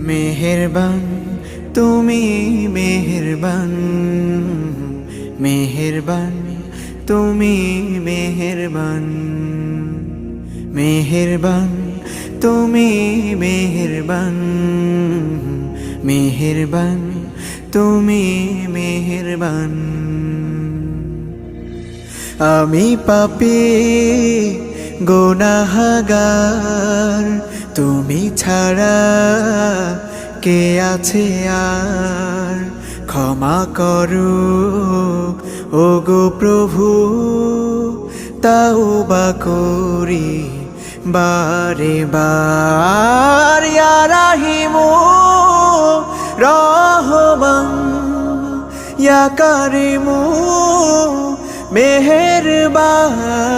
মেহেরবান, তুমি মেহেরবান মেহেরবান, তুমি মেহেরবান মেহেরবান, তুমি মেহেরবান মেহেরবান, তুমি মেহেরবান। আমি পাপি, গোনাহাগার, তুমি ছাড়া কে আছে আর? ক্ষমা করো। ও গো প্রভু তাও বা করি বারে বার। রাহিমু, রহমান, ইয়া কারিমু, মেহেরবান।